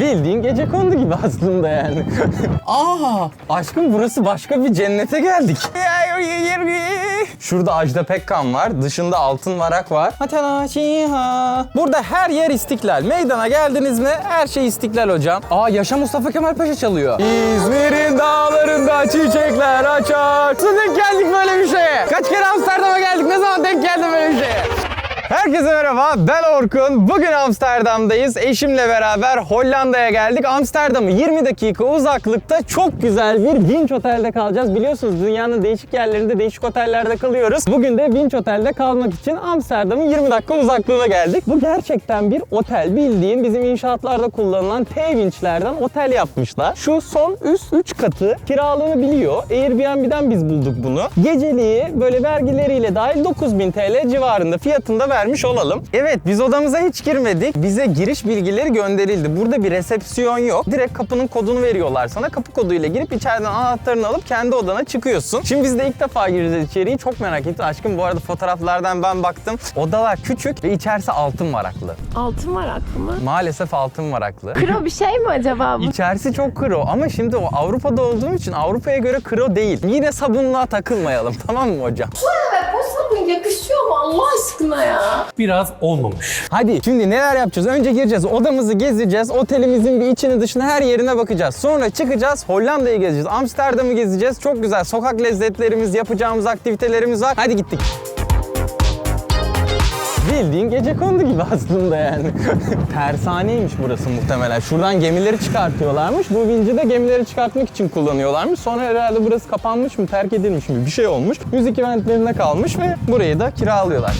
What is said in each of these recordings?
Bildiğin gece kondu gibi aslında yani. Aa, aşkım burası başka bir cennete geldik. Şurada Ajda Pekkan var. Dışında altın varak var. Burada her yer istiklal. Meydana geldiniz mi her şey istiklal hocam. Aa Yaşa Mustafa Kemal Paşa çalıyor. İzmir'in dağlarında çiçekler açar. Nasıl denk geldik böyle bir şeye? Kaç kere Amsterdam'a geldik? Ne zaman denk geldim böyle bir şeye? Herkese merhaba, ben Orkun. Bugün Amsterdam'dayız. Eşimle beraber Hollanda'ya geldik. Amsterdam'ı 20 dakika uzaklıkta çok güzel bir Winch Otel'de kalacağız. Biliyorsunuz dünyanın değişik yerlerinde değişik otellerde kalıyoruz. Bugün de Winch Otel'de kalmak için Amsterdam'ın 20 dakika uzaklığına geldik. Bu gerçekten bir otel. Bildiğin bizim inşaatlarda kullanılan T-Winch'lerden otel yapmışlar. Şu son üst 3 katı kiralığını biliyor. Airbnb'den biz bulduk bunu. Geceliği böyle vergileriyle dahil 9000 TL civarında fiyatında vermiş olalım. Evet biz odamıza hiç girmedik. Bize giriş bilgileri gönderildi. Burada bir resepsiyon yok. Direkt kapının kodunu veriyorlar sana. Kapı koduyla girip içeriden anahtarını alıp kendi odana çıkıyorsun. Şimdi biz de ilk defa gireceğiz içeriği. Çok merak ettim. Aşkım bu arada fotoğraflardan ben baktım. Odalar küçük ve içerisi altın varaklı. Altın var mı? Maalesef altın varaklı. Kro bir şey mi acaba bu? İçerisi çok kro ama şimdi o Avrupa'da olduğum için Avrupa'ya göre kro değil. Yine sabunluğa takılmayalım tamam mı hocam? Sabun yakışıyor mu Allah aşkına ya? biraz olmamış. Hadi şimdi neler yapacağız? Önce gireceğiz, odamızı gezeceğiz, otelimizin bir içini dışını her yerine bakacağız. Sonra çıkacağız, Hollanda'yı gezeceğiz, Amsterdam'ı gezeceğiz. Çok güzel sokak lezzetlerimiz, yapacağımız aktivitelerimiz var. Hadi gittik. Bildiğin gece kondu gibi aslında yani. Tersaneymiş burası muhtemelen. Şuradan gemileri çıkartıyorlarmış. Bu vinci de gemileri çıkartmak için kullanıyorlarmış. Sonra herhalde burası kapanmış mı, terk edilmiş mi bir şey olmuş. Müzik eventlerine kalmış ve burayı da kiralıyorlar.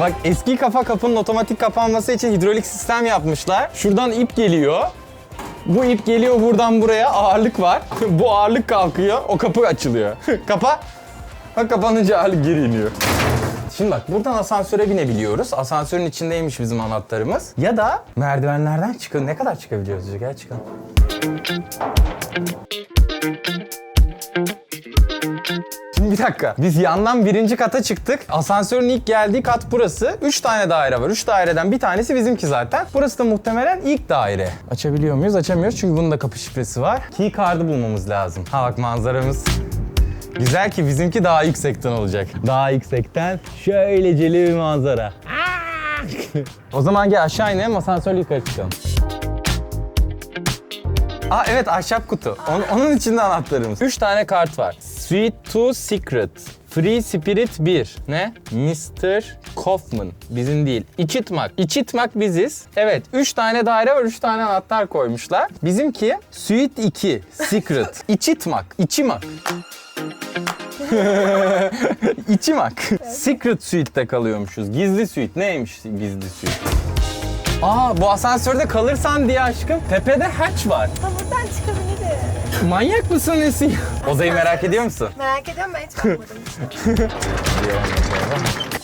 Bak eski kafa kapının otomatik kapanması için hidrolik sistem yapmışlar. Şuradan ip geliyor. Bu ip geliyor buradan buraya ağırlık var. Bu ağırlık kalkıyor o kapı açılıyor. Kapa. Bak kapanınca ağırlık geri iniyor. Şimdi bak buradan asansöre binebiliyoruz. Asansörün içindeymiş bizim anahtarımız. Ya da merdivenlerden çıkın. Ne kadar çıkabiliyoruz? Gel çıkalım. Şimdi bir dakika. Biz yandan birinci kata çıktık. Asansörün ilk geldiği kat burası. Üç tane daire var. Üç daireden bir tanesi bizimki zaten. Burası da muhtemelen ilk daire. Açabiliyor muyuz? Açamıyoruz çünkü bunun da kapı şifresi var. Key card'ı bulmamız lazım. Ha bak manzaramız. Güzel ki bizimki daha yüksekten olacak. Daha yüksekten şöyleceli bir manzara. o zaman gel aşağı inelim asansörle yukarı çıkalım. Aa evet ahşap kutu. Onun, onun içinde anahtarımız. 3 tane kart var. Sweet to Secret. Free Spirit 1. Ne? Mr. Kaufman. Bizim değil. İçitmak. İçitmak biziz. Evet. 3 tane daire var. 3 tane anahtar koymuşlar. Bizimki Sweet 2. Secret. İçitmak. İçimak. İçimak. Secret Suite'de kalıyormuşuz. Gizli suite. Neymiş gizli suite? Aa bu asansörde kalırsan diye aşkım tepede hatch var. Buradan çıkabilirim. Manyak mısın Esin? Odayı merak ediyor musun? Merak ediyorum ben hiç bakmadım.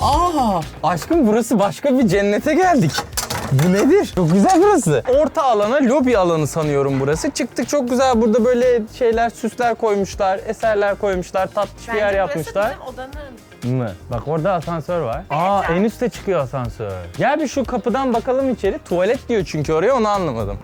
Aa aşkım burası başka bir cennete geldik. Bu nedir? Çok güzel burası. Orta alana, lobi alanı sanıyorum burası. Çıktık çok güzel. Burada böyle şeyler, süsler koymuşlar, eserler koymuşlar, tatlış bir yer yapmışlar. bizim odanın. Mı? Bak orada asansör var. Aa en üstte çıkıyor asansör. Gel bir şu kapıdan bakalım içeri. Tuvalet diyor çünkü oraya onu anlamadım.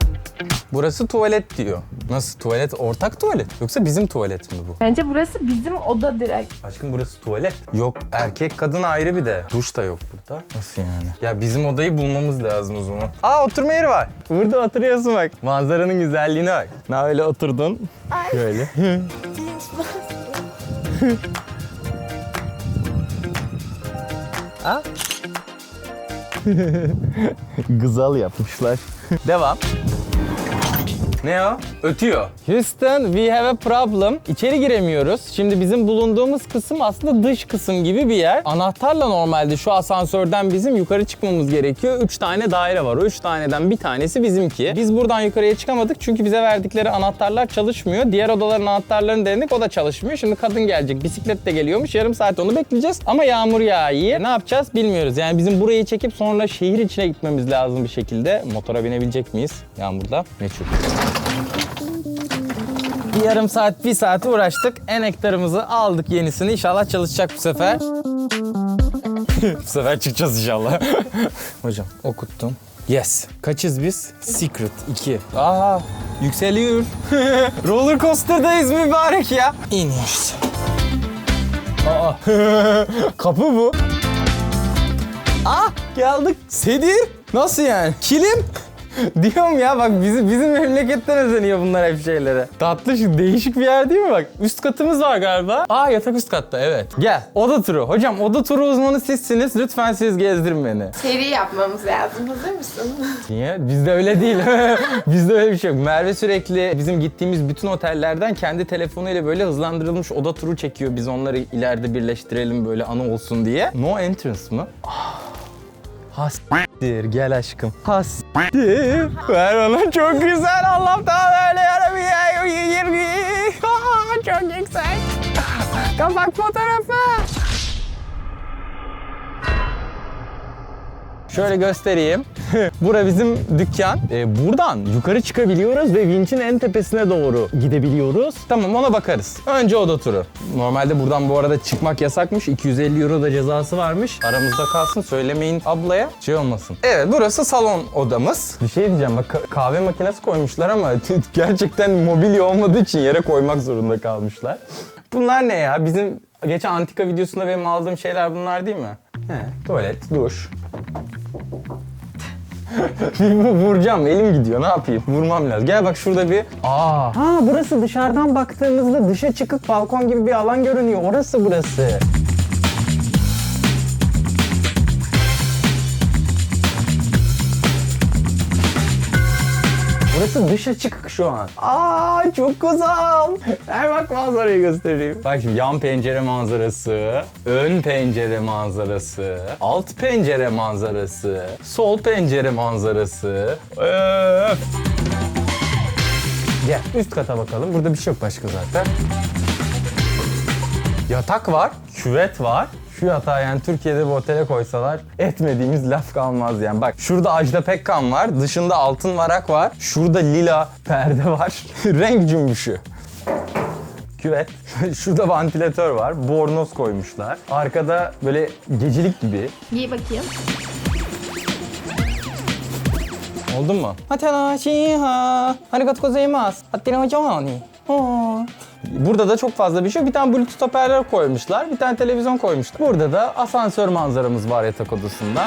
Burası tuvalet diyor. Nasıl tuvalet? Ortak tuvalet. Yoksa bizim tuvalet mi bu? Bence burası bizim oda direkt. Aşkım burası tuvalet. Yok erkek kadın ayrı bir de. Duş da yok burada. Nasıl yani? Ya bizim odayı bulmamız lazım o zaman. Aa oturma yeri var. Burada oturuyorsun bak. Manzaranın güzelliğine bak. Ne öyle oturdun? Ay. Şöyle. Ha? Gızal yapmışlar. Devam. Ne o? Ötüyor. Houston, we have a problem. İçeri giremiyoruz. Şimdi bizim bulunduğumuz kısım aslında dış kısım gibi bir yer. Anahtarla normalde şu asansörden bizim yukarı çıkmamız gerekiyor. 3 tane daire var. O 3 taneden bir tanesi bizimki. Biz buradan yukarıya çıkamadık çünkü bize verdikleri anahtarlar çalışmıyor. Diğer odaların anahtarlarını denedik o da çalışmıyor. Şimdi kadın gelecek. Bisiklet de geliyormuş. Yarım saat onu bekleyeceğiz. Ama yağmur yağıyor. Ne yapacağız bilmiyoruz. Yani bizim burayı çekip sonra şehir içine gitmemiz lazım bir şekilde. Motora binebilecek miyiz yağmurda? Meçhul. Bir yarım saat, bir saat uğraştık. Enektarımızı aldık yenisini. İnşallah çalışacak bu sefer. Bu sefer çıkacağız inşallah. Hocam okuttum. Yes. Kaçız biz? Secret 2. Aa yükseliyor. Roller coaster'dayız mübarek ya. İniyoruz. Aa kapı bu. Aa geldik. Sedir. Nasıl yani? Kilim. Diyorum ya bak bizim, bizim memleketten özeniyor bunlar hep şeylere. Tatlı şu değişik bir yer değil mi bak? Üst katımız var galiba. Aa yatak üst katta evet. Gel oda turu. Hocam oda turu uzmanı sizsiniz. Lütfen siz gezdirin beni. Seri yapmamız lazım. Hazır mısın? Niye? Bizde öyle değil. Bizde öyle bir şey yok. Merve sürekli bizim gittiğimiz bütün otellerden kendi telefonuyla böyle hızlandırılmış oda turu çekiyor. Biz onları ileride birleştirelim böyle anı olsun diye. No entrance mı? Ah. Hastir gel aşkım. Hastir. Ver ona çok güzel. Allah'tan böyle yaramıyor. Çok yüksek. Kapak fotoğrafı. Şöyle göstereyim. Bura bizim dükkan. Ee, buradan yukarı çıkabiliyoruz ve vinçin en tepesine doğru gidebiliyoruz. Tamam ona bakarız. Önce oda turu. Normalde buradan bu arada çıkmak yasakmış. 250 euro da cezası varmış. Aramızda kalsın söylemeyin ablaya. Şey olmasın. Evet burası salon odamız. Bir şey diyeceğim bak ka- kahve makinesi koymuşlar ama gerçekten mobilya olmadığı için yere koymak zorunda kalmışlar. Bunlar ne ya? Bizim geçen antika videosunda benim aldığım şeyler bunlar değil mi? He, tuvalet, duş, Vuracağım elim gidiyor ne yapayım vurmam lazım. Gel bak şurada bir Aa. Ha burası dışarıdan baktığımızda dışa çıkık balkon gibi bir alan görünüyor. Orası burası. Burası dışa çıkık şu an. Aa çok güzel. Ver bak manzarayı göstereyim. Bak şimdi yan pencere manzarası, ön pencere manzarası, alt pencere manzarası, sol pencere manzarası. Öf. Gel üst kata bakalım. Burada bir şey yok başka zaten. Yatak var, küvet var. Şu yatağı yani Türkiye'de bir otele koysalar etmediğimiz laf kalmaz yani. Bak şurada Ajda Pekkan var, dışında altın varak var. Şurada lila perde var. Renk cümbüşü. Küvet. Şurada vantilatör var. Bornoz koymuşlar. Arkada böyle gecelik gibi. Giy bakayım. Oldu mu? Hatanaşiha. Arigato gozaimasu. Hatanaşiha. Burada da çok fazla bir şey yok. Bir tane bluetooth hoparlör koymuşlar. Bir tane televizyon koymuşlar. Burada da asansör manzaramız var yatak odasında.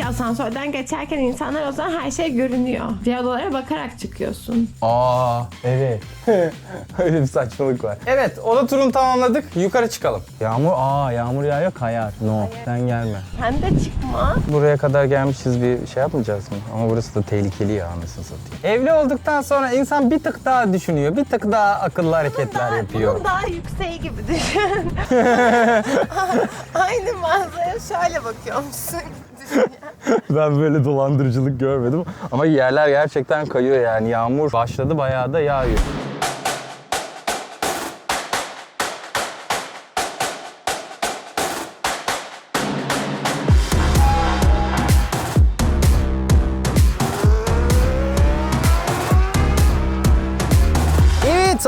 Ki asansörden geçerken insanlar o zaman her şey görünüyor. Diğer odalara bakarak çıkıyorsun. Aa evet. Öyle bir saçmalık var. Evet oda turunu tamamladık. Yukarı çıkalım. Yağmur aa yağmur yağıyor kayar. No sen gelme. Sen de çıkma. Buraya kadar gelmişiz bir şey yapmayacağız mı? Ama burası da tehlikeli ya anasını satayım. Evli olduktan sonra insan bir tık daha düşünüyor. Bir tık daha akıllı hareketler yapıyor. Bunun daha yükseği gibi düşün. Aynı manzaraya şöyle bakıyormuşsun. Ben böyle dolandırıcılık görmedim. Ama yerler gerçekten kayıyor yani. Yağmur başladı bayağı da yağıyor. Evet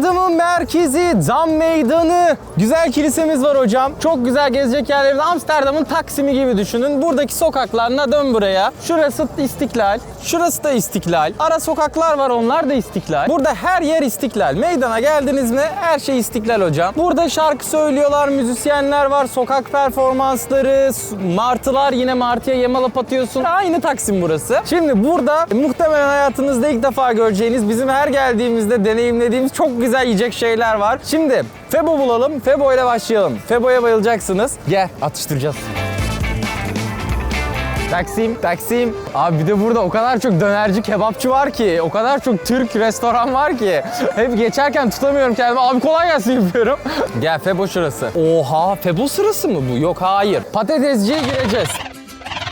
Amsterdam'ın merkezi Dam Meydanı. Güzel kilisemiz var hocam. Çok güzel gezecek yerleri de Amsterdam'ın Taksim'i gibi düşünün. Buradaki sokaklarına dön buraya. Şurası İstiklal. Şurası da İstiklal. Ara sokaklar var onlar da İstiklal. Burada her yer İstiklal. Meydana geldiniz mi her şey İstiklal hocam. Burada şarkı söylüyorlar, müzisyenler var, sokak performansları, martılar yine martıya yemalap atıyorsun. Aynı Taksim burası. Şimdi burada muhtemelen hayatınızda ilk defa göreceğiniz bizim her geldiğimizde deneyimlediğimiz çok güzel yiyecek şeyler var. Şimdi Febo bulalım. Febo ile başlayalım. Febo'ya bayılacaksınız. Gel atıştıracağız. Taksim, Taksim. Abi bir de burada o kadar çok dönerci, kebapçı var ki, o kadar çok Türk restoran var ki. Hep geçerken tutamıyorum kendimi. Abi kolay gelsin yapıyorum. Gel Febo şurası. Oha, Febo sırası mı bu? Yok hayır. Patatesciye gireceğiz.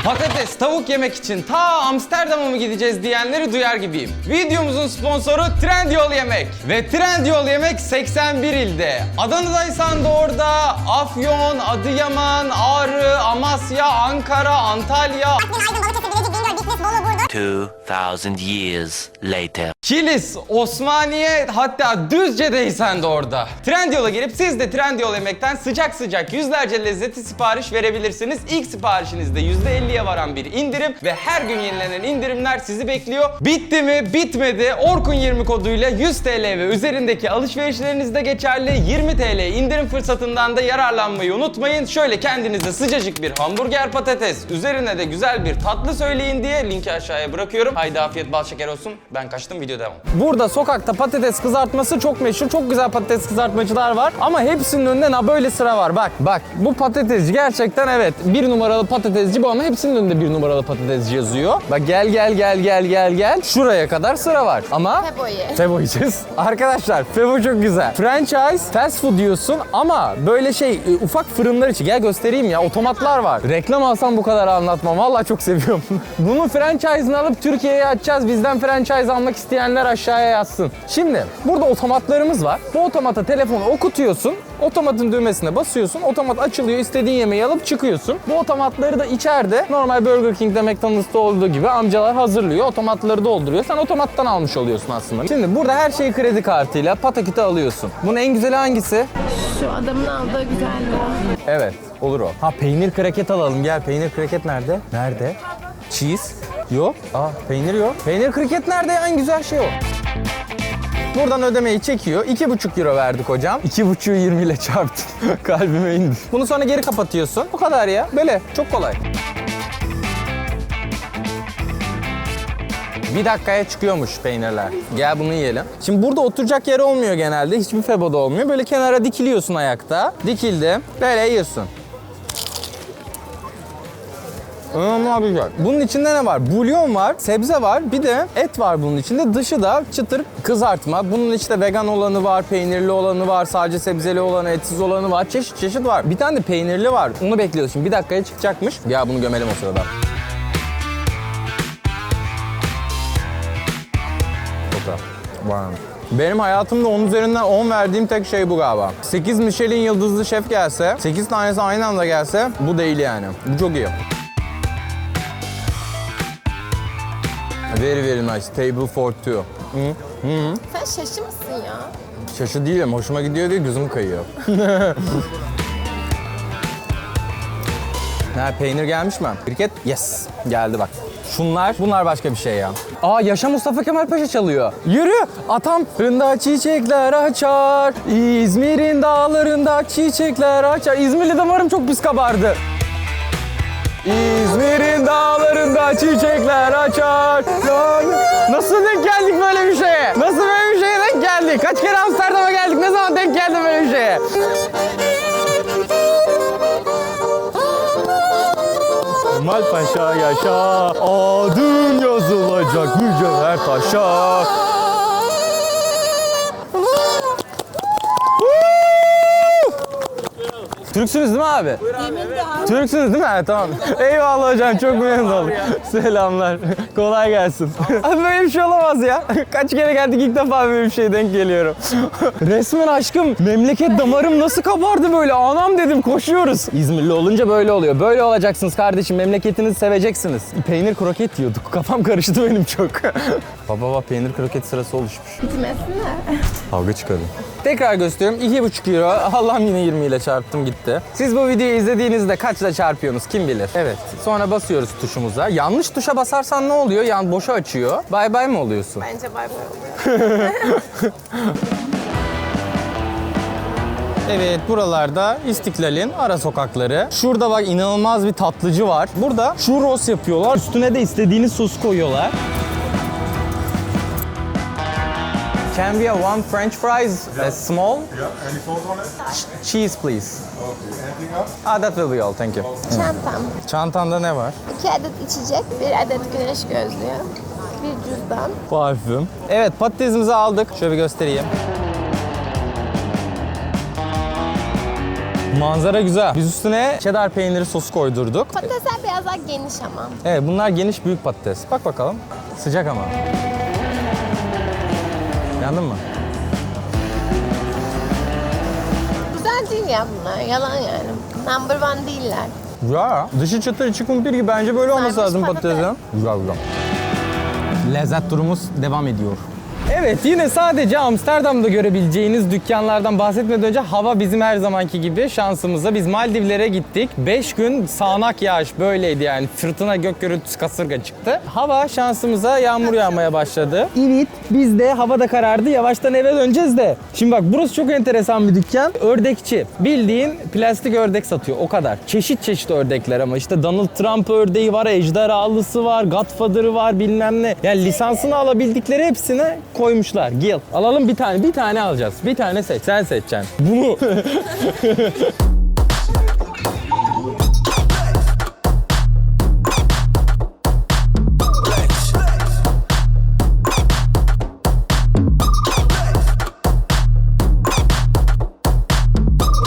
Patates, tavuk yemek için ta Amsterdam'a mı gideceğiz diyenleri duyar gibiyim. Videomuzun sponsoru Trendyol Yemek. Ve Trendyol Yemek 81 ilde. Adana'daysan da orada, Afyon, Adıyaman, Ağrı, Amasya, Ankara, Antalya, Aydın, Bitlis, 2000 years later. Kilis, Osmaniye hatta Düzce'deysen de orada. Trendyol'a girip siz de Trendyol yemekten sıcak sıcak yüzlerce lezzeti sipariş verebilirsiniz. İlk siparişinizde %50'ye varan bir indirim ve her gün yenilenen indirimler sizi bekliyor. Bitti mi? Bitmedi. Orkun 20 koduyla 100 TL ve üzerindeki alışverişlerinizde geçerli 20 TL indirim fırsatından da yararlanmayı unutmayın. Şöyle kendinize sıcacık bir hamburger patates, üzerine de güzel bir tatlı söyleyin diye linki aşağıya bırakıyorum. Haydi afiyet bal şeker olsun. Ben kaçtım video devam. Burada sokakta patates kızartması çok meşhur. Çok güzel patates kızartmacılar var. Ama hepsinin önünde na böyle sıra var. Bak bak bu patatesci gerçekten evet bir numaralı patatesci bu ama hepsinin önünde bir numaralı patatesci yazıyor. Bak gel gel gel gel gel gel. Şuraya kadar sıra var. Ama Febo ye. Febo yiyeceğiz. Arkadaşlar Febo çok güzel. Franchise fast food diyorsun ama böyle şey e, ufak fırınlar için. Gel göstereyim ya otomatlar var. Reklam alsam bu kadar anlatmam. Vallahi çok seviyorum. Bunun franchise'ını alıp Türkiye'ye açacağız. Bizden franchise almak isteyenler aşağıya yazsın. Şimdi burada otomatlarımız var. Bu otomata telefonu okutuyorsun. Otomatın düğmesine basıyorsun. Otomat açılıyor. istediğin yemeği alıp çıkıyorsun. Bu otomatları da içeride normal Burger King'de McDonald's'ta olduğu gibi amcalar hazırlıyor. Otomatları dolduruyor. Sen otomattan almış oluyorsun aslında. Şimdi burada her şeyi kredi kartıyla pataküte alıyorsun. Bunun en güzeli hangisi? Şu adamın aldığı güzeldi o. Evet, olur o. Ha peynir kraket alalım. Gel peynir kraket nerede? Nerede? Cheese? Yok. Aa peynir yok. Peynir kraket nerede? En güzel şey o. Buradan ödemeyi çekiyor. 2,5 euro verdik hocam. 2,5'ü 20 ile çarptım. Kalbime indi. Bunu sonra geri kapatıyorsun. Bu kadar ya. Böyle. Çok kolay. Bir dakikaya çıkıyormuş peynirler. Gel bunu yiyelim. Şimdi burada oturacak yer olmuyor genelde. Hiçbir feboda olmuyor. Böyle kenara dikiliyorsun ayakta. Dikildi. Böyle yiyorsun. İnanılmaz güzel. Bunun içinde ne var? Bulyon var, sebze var, bir de et var bunun içinde. Dışı da çıtır kızartma. Bunun işte vegan olanı var, peynirli olanı var, sadece sebzeli olanı, etsiz olanı var. Çeşit çeşit var. Bir tane de peynirli var. Onu bekliyoruz şimdi. Bir dakikaya çıkacakmış. Ya bunu gömelim o sırada. Wow. Benim hayatımda 10 üzerinden 10 verdiğim tek şey bu galiba. 8 Michelin yıldızlı şef gelse, 8 tanesi aynı anda gelse bu değil yani. Bu çok iyi. Very very nice. Table for two. Sen şaşı mısın ya? Şaşı değilim. Hoşuma gidiyor diye gözüm kayıyor. Ha, peynir gelmiş mi? Kriket? Yes. Geldi bak. Şunlar, bunlar başka bir şey ya. Aa Yaşa Mustafa Kemal Paşa çalıyor. Yürü. Atam rında çiçekler açar. İzmir'in dağlarında çiçekler açar. İzmirli damarım çok pis kabardı. İzmir'in dağlarında çiçekler açar. Nasıl denk geldik böyle bir şeye? Nasıl böyle bir şeye denk geldik? Kaç kere Amsterdam'a geldik? Ne zaman denk geldim böyle bir şeye? Kemal Paşa yaşa, adın yazılacak mücevher taşa. Türksünüz değil mi abi? Türksünüz değil mi? Ha, tamam. Eyvallah hocam çok memnun oldum. Selamlar. Kolay gelsin. Abi böyle bir şey olamaz ya. Kaç kere geldik ilk defa böyle bir şey denk geliyorum. Resmen aşkım memleket damarım nasıl kabardı böyle anam dedim koşuyoruz. İzmirli olunca böyle oluyor. Böyle olacaksınız kardeşim memleketinizi seveceksiniz. Peynir kroket yiyorduk. Kafam karıştı benim çok. baba baba peynir kroket sırası oluşmuş. Bitmesine. Kavga çıkardım. Tekrar gösteriyorum. 2,5 euro. Allah'ım yine 20 ile çarptım gitti. Siz bu videoyu izlediğinizde kaçla çarpıyorsunuz kim bilir? Evet. Sonra basıyoruz tuşumuza. Yanlış tuşa basarsan ne oluyor? Yan boşa açıyor. Bay bay mı oluyorsun? Bence bay bay oluyor. Evet buralarda İstiklal'in ara sokakları. Şurada bak inanılmaz bir tatlıcı var. Burada churros yapıyorlar. Üstüne de istediğiniz sos koyuyorlar. Can we have one french fries, a small? Yeah, any sauce on it? Cheese please. Okay, anything else? Ah, that will be all, thank you. Çantam. Çantanda ne var? İki adet içecek, bir adet güneş gözlüğü, bir cüzdan. Parfüm. Evet patatesimizi aldık. Şöyle bir göstereyim. Manzara güzel. Biz üstüne cheddar peyniri sosu koydurduk. Patatesler biraz daha geniş ama. Evet bunlar geniş büyük patates. Bak bakalım. Sıcak ama. Yandın mı? Güzel değil ya bunlar, yalan yani. Number one değiller. Ya dışı çıtır içi kumpir gibi bence böyle olması Kızarmış lazım patates. patatesin. Güzel güzel. Lezzet turumuz devam ediyor. Evet yine sadece Amsterdam'da görebileceğiniz dükkanlardan bahsetmeden önce hava bizim her zamanki gibi şansımıza. Biz Maldivlere gittik. 5 gün sağanak yağış böyleydi yani. Fırtına gök gürültüsü kasırga çıktı. Hava şansımıza yağmur yağmaya başladı. Evet biz de hava da karardı. Yavaştan eve döneceğiz de. Şimdi bak burası çok enteresan bir dükkan. Ördekçi. Bildiğin plastik ördek satıyor o kadar. Çeşit çeşit ördekler ama işte Donald Trump ördeği var, ejderhalısı var, Godfather'ı var bilmem ne. Yani lisansını alabildikleri hepsine koymuşlar. Gil. Alalım bir tane. Bir tane alacağız. Bir tane seç. Sen seçeceksin. Bunu.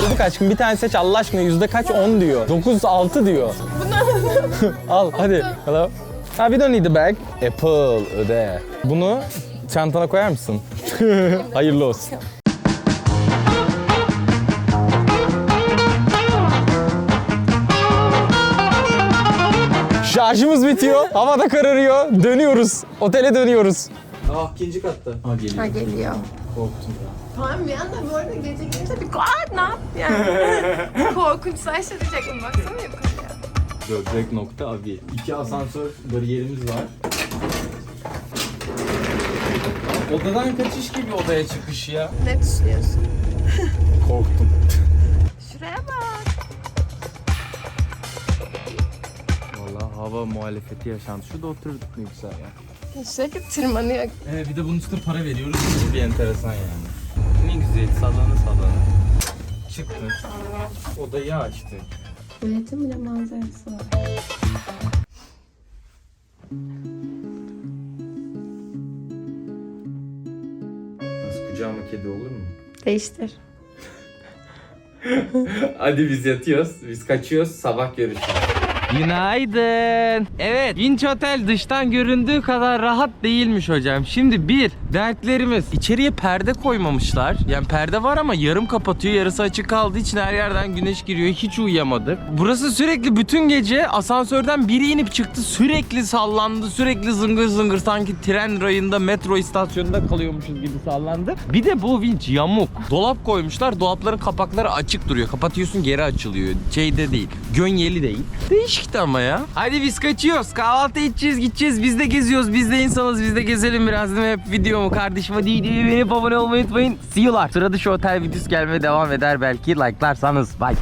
Dedik aşkım bir tane seç Allah aşkına yüzde kaç? 10 diyor. 9 6 diyor. Al hadi. Hello. Ha we don't need the bag. Apple öde. Bunu çantana koyar mısın? Hayırlı olsun. Şarjımız bitiyor. Havada kararıyor. Dönüyoruz. Otele dönüyoruz. Ah ikinci katta. Ha geliyor. Ha geliyor. Korktum. Tamam bir anda bu arada gece gelince bir aa ne yap yani. Korkunçlar şaşıracaktım baksana yukarıya. Böbrek nokta abi. İki asansör bariyerimiz var. Odadan kaçış gibi odaya çıkış ya. Ne düşünüyorsun? Korktum. Şuraya bak. Vallahi hava muhalefeti yaşandı. Şurada oturduk ne güzel ya. Sürekli tırmanıyor. Evet bir de bunun üstüne para veriyoruz. Bu bir enteresan yani. Ne güzel sallanı sallanı. Çıktık. Odayı açtık. Milletin bile manzarası var. Kucağıma kedi olur mu? Değiştir. Hadi biz yatıyoruz. Biz kaçıyoruz. Sabah görüşürüz. Günaydın. Evet, Vinç Otel dıştan göründüğü kadar rahat değilmiş hocam. Şimdi bir, dertlerimiz. İçeriye perde koymamışlar. Yani perde var ama yarım kapatıyor, yarısı açık kaldığı için her yerden güneş giriyor. Hiç uyuyamadık. Burası sürekli bütün gece asansörden biri inip çıktı. Sürekli sallandı, sürekli zıngır zıngır sanki tren rayında, metro istasyonunda kalıyormuşuz gibi sallandı. Bir de bu vinç yamuk. Dolap koymuşlar, dolapların kapakları açık duruyor. Kapatıyorsun geri açılıyor. Şeyde değil, gönyeli değil. Değişikti ama ya. Hadi biz kaçıyoruz. Kahvaltı edeceğiz, gideceğiz. Biz de geziyoruz. Biz de insanız. Biz de gezelim biraz değil mi? Hep videomu kardeşim hadi videoyu beğenip abone olmayı unutmayın. See you'lar. Sırada şu otel videosu gelmeye devam eder belki. Like'larsanız. Bye.